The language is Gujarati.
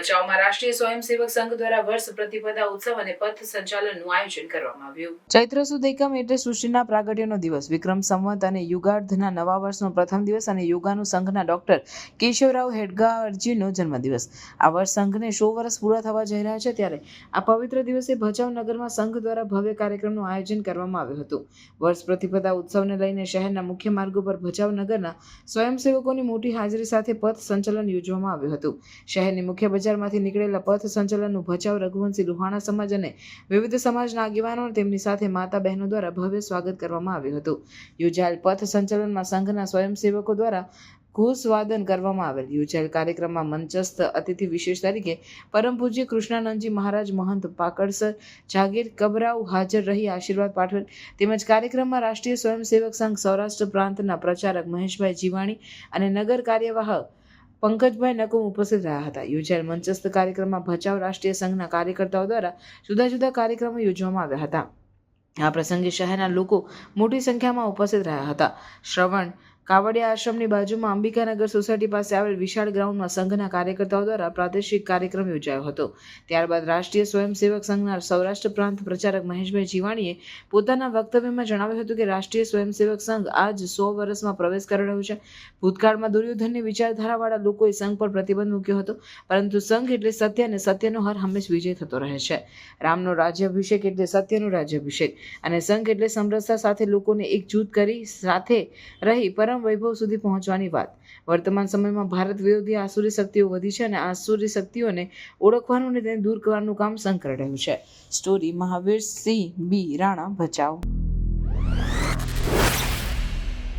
ભચાઉમાં રાષ્ટ્રીય સ્વયંસેવક સંઘ દ્વારા વર્ષ પ્રતિપદા ઉત્સવ અને પથ સંચાલનનું આયોજન કરવામાં આવ્યું. ચૈત્ર સુદ એકમ એટલે સૃષ્ટિના પ્રાગટ્યનો દિવસ. વિક્રમ સંવત અને યુગાર્ધના નવા વર્ષનો પ્રથમ દિવસ અને યોગાનું સંઘના ડોક્ટર કેશવરાવ હેડગારજીનો જન્મદિવસ. આ વર્ષ સંઘને સો વર્ષ પૂરા થવા જઈ રહ્યા છે ત્યારે આ પવિત્ર દિવસે ભચાઉ નગરમાં સંઘ દ્વારા ભવ્ય કાર્યક્રમનું આયોજન કરવામાં આવ્યું હતું. વર્ષ પ્રતિપદા ઉત્સવને લઈને શહેરના મુખ્ય માર્ગો પર ભચાઉ નગરના સ્વયંસેવકોની મોટી હાજરી સાથે પથ સંચલન યોજવામાં આવ્યું હતું. શહેરની મુખ્ય બજારમાંથી નીકળેલા પથ સંચલનનું ભચાઉ રઘુવંશી લુહાણા સમાજ અને વિવિધ સમાજના આગેવાનો તેમની સાથે માતા બહેનો દ્વારા ભવ્ય સ્વાગત કરવામાં આવ્યું હતું. યોજાયેલ પથ સંચલનમાં સંઘના સ્વયંસેવકો દ્વારા ઘોષવાદન કરવામાં આવેલ. યોજાયેલ કાર્યક્રમમાં મંચસ્થ અતિથિ વિશેષ તરીકે પરમ પૂજ્ય કૃષ્ણાનંદજી મહારાજ, મહંત પાકડસર જાગીર કબરાઉ હાજર રહી આશીર્વાદ પાઠવેલ. તેમજ કાર્યક્રમમાં રાષ્ટ્રીય સ્વયંસેવક સંઘ સૌરાષ્ટ્ર પ્રાંતના પ્રચારક મહેશભાઈ જીવાણી અને નગર કાર્યવાહ પંકજભાઈ નકુમ ઉપસ્થિત રહ્યા હતા. યોજાયેલ મંચસ્થ કાર્યક્રમમાં ભચાઉ રાષ્ટ્રીય સંઘના કાર્યકર્તાઓ દ્વારા જુદા જુદા કાર્યક્રમો યોજવામાં આવ્યા હતા. આ પ્રસંગે શહેરના લોકો મોટી સંખ્યામાં ઉપસ્થિત રહ્યા હતા. શ્રવણ કાવડિયા આશ્રમની બાજુમાં અંબિકાનગર સોસાયટી પાસે આવેલ વિશાળ ગ્રાઉન્ડમાં સંઘના કાર્યકર્તાઓ દ્વારા પ્રાદેશિક કાર્યક્રમ યોજાયો હતો. ત્યારબાદ રાષ્ટ્રીય સ્વયંસેવક સંઘના સૌરાષ્ટ્ર પ્રાંત પ્રચારક મહેશભાઈ જીવાણીએ પોતાના વક્તવ્યમાં જણાવ્યું હતું કે રાષ્ટ્રીય સ્વયંસેવક સંઘ આજ સો વર્ષમાં પ્રવેશ કરી રહ્યું છે. ભૂતકાળમાં દુર્યોધનની વિચારધારાવાળા લોકોએ સંઘ પર પ્રતિબંધ મૂક્યો હતો, પરંતુ સંઘ એટલે સત્ય અને સત્યનો હર હંમેશ વિજય થતો રહે છે. રામનો રાજ્યાભિષેક એટલે સત્યનો રાજ્યાભિષેક અને સંઘ એટલે સમરસતા સાથે લોકોને એકજૂથ કરી સાથે રહી પરમ વૈભવ સુધી પહોંચવાની વાત. વર્તમાન સમયમાં ભારત વિરોધી આસુરી શક્તિઓ વધી છે અને આસુરી શક્તિઓને ઓળખવાનું અને તેને દૂર કરવાનું કામ સંકળાયું છે. Story Mahavir Singh, B, Rana, Bhachau.